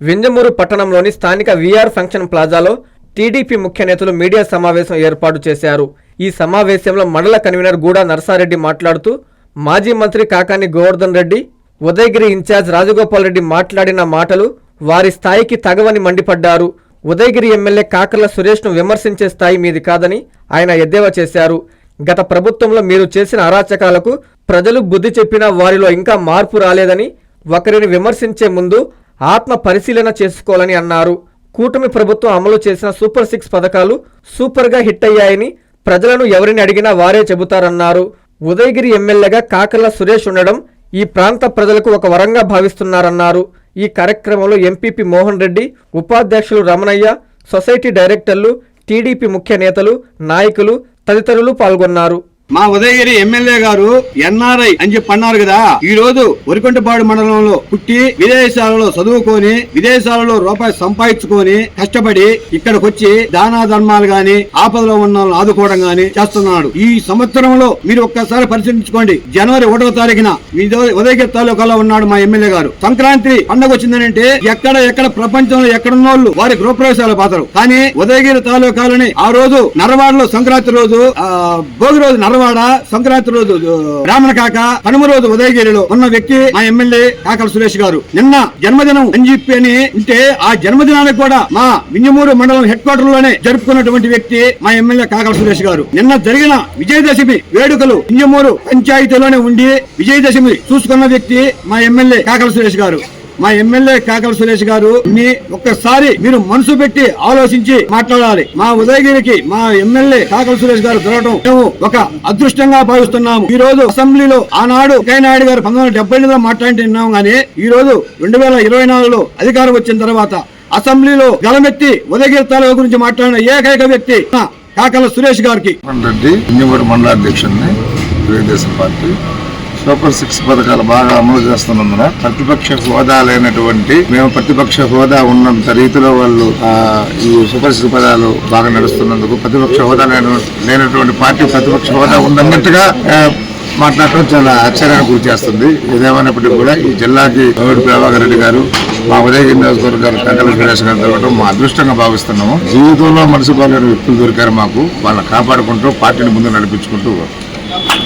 వింజమూరు పట్టణంలోని స్థానిక we are function ప్లాజాలో TDP ముఖ్య నేతలు మీడియా సమావేశం ఏర్పాటు చేశారు. ఈ సమావేశంలో మండల కన్వీనర్ గూడా నరసారెడ్డి మాట్లాడుతూ మాజీ మంత్రి కాకాని గోవర్ధన్ రెడ్డి ఉదయగిరి ఇన్ఛార్జ్ రాజగోపాల్ రెడ్డి మాట్లాడిన మాటలు వారి స్థాయికి తగవని మండిపడ్డారు. ఉదయగిరి ఎమ్మెల్యే కాకర్ల సురేష్ను విమర్శించే స్థాయి మీది కాదని ఆయన ఎద్దేవా చేశారు. గత ప్రభుత్వంలో మీరు చేసిన అరాచకాలకు ప్రజలు బుద్ధి చెప్పినా వారిలో ఇంకా మార్పు రాలేదని ఒకరిని విమర్శించే ముందు ఆత్మ పరిశీలన చేసుకోవాలని అన్నారు. కూటమి ప్రభుత్వం అమలు చేసిన సూపర్ సిక్స్ పథకాలు సూపర్గా హిట్ అయ్యాయని ప్రజలను ఎవరిని అడిగినా వారే చెబుతారన్నారు. ఉదయగిరి ఎమ్మెల్యేగా కాకర్ల సురేష్ ఉండడం ఈ ప్రాంత ప్రజలకు ఒక వరంగా భావిస్తున్నారన్నారు. ఈ కార్యక్రమంలో ఎంపీపీ మోహన్ రెడ్డి ఉపాధ్యక్షులు రమణయ్య సొసైటీ డైరెక్టర్లు టీడీపీ ముఖ్య నేతలు నాయకులు తదితరులు పాల్గొన్నారు. మా ఉదయగిరి ఎమ్మెల్యే గారు ఎన్ఆర్ఐ అని చెప్పి అన్నారు కదా. ఈ రోజు వరికొంటపాడు మండలంలో పుట్టి విదేశాలలో చదువుకొని విదేశాలలో రూపాయి సంపాదించుకొని కష్టపడి ఇక్కడికి వచ్చి దానా ధర్మాలు గాని ఆపదలో ఉన్న ఆదుకోవడం గాని చేస్తున్నాడు. ఈ సంవత్సరంలో మీరు ఒక్కసారి పరిశీలించుకోండి. జనవరి ఒకటో తారీఖున ఉదయగిరి తాలూకాలో ఉన్నాడు మా ఎమ్మెల్యే గారు. సంక్రాంతి పండగ వచ్చిందంటే ఎక్కడ ఎక్కడ ప్రపంచంలో ఎక్కడున్న వాళ్ళు వారి గృహప్రవేశాలు పోతారు. కానీ ఉదయగిరి తాలూకాలని ఆ రోజు నరవాడలో సంక్రాంతి రోజు ఆ, భోగి రోజు నరవాడ సంక్రాంతి రోజు బ్రాహ్మణ కాక కనుమ రోజు ఉదయగిరిలో ఉన్న వ్యక్తి మా ఎమ్మెల్యే కాకల సురేష్ గారు. నిన్న జన్మదినం అని చెప్పి అని ఉంటే ఆ జన్మదినానికి కూడా మా వింజమూరు మండలం హెడ్ క్వార్టర్లోనే జరుపుకున్నటువంటి వ్యక్తి మా ఎమ్మెల్యే కాకల సురేష్ గారు. నిన్న జరిగిన విజయదశమి వేడుకలు వింజమూరు పంచాయతీలోనే ఉండి విజయదశమి చూసుకున్న వ్యక్తి మా ఎమ్మెల్యే కాకల సురేష్ గారు. మా ఎమ్మెల్యే కాకల సురేష్ గారు మీ ఒక్కసారి మీరు మనసు పెట్టి ఆలోచించి మాట్లాడాలి. మా ఉదయగిరికి మా ఎమ్మెల్యే కాకల సురేష్ గారు దొరకడం మేము ఒక అదృష్టంగా భావిస్తున్నాము. ఈ రోజు అసెంబ్లీలో ఆనాడు నాయుడు గారు పంతొమ్మిది వందల డెబ్బై ఎనిమిదిలో మాట్లాడి విన్నాం ఈ రోజు రెండు వేల ఇరవై నాలుగులో అధికారం వచ్చిన తర్వాత అసెంబ్లీలో గలమెత్తి ఉదయగిరి తాలూకా గురించి మాట్లాడిన ఏకైక వ్యక్తి కాకల సురేష్ గారికి. రెడ్డి మండలాధ్యక్షుడిని తెలుగుదేశం పార్టీ సూపర్ సిక్స్ పథకాలు బాగా అమలు చేస్తున్నందున ప్రతిపక్ష హోదా లేనటువంటి మేము ప్రతిపక్ష హోదా ఉన్నంత రీతిలో వాళ్ళు ఈ సూపర్ సిక్స్ పథకాలు బాగా నడుస్తున్నందుకు ప్రతిపక్ష హోదా లేనటువంటి పార్టీ ప్రతిపక్ష హోదా ఉందన్నట్టుగా మాట్లాడటం చాలా ఆశ్చర్యానికి గురి చేస్తుంది. ఏదేమైనప్పటికీ కూడా ఈ జిల్లాకి గౌడ్ ప్రభాకర్ రెడ్డి గారు మా ఉదయగిరి నియోజకవర్గాలు కంకల సురేష్ గారు దొరకడం మా అదృష్టంగా భావిస్తున్నాము. జీవితంలో మనసుకోలేని వ్యక్తులు దొరికారు మాకు. వాళ్ళని కాపాడుకుంటూ పార్టీని ముందు నడిపించుకుంటూ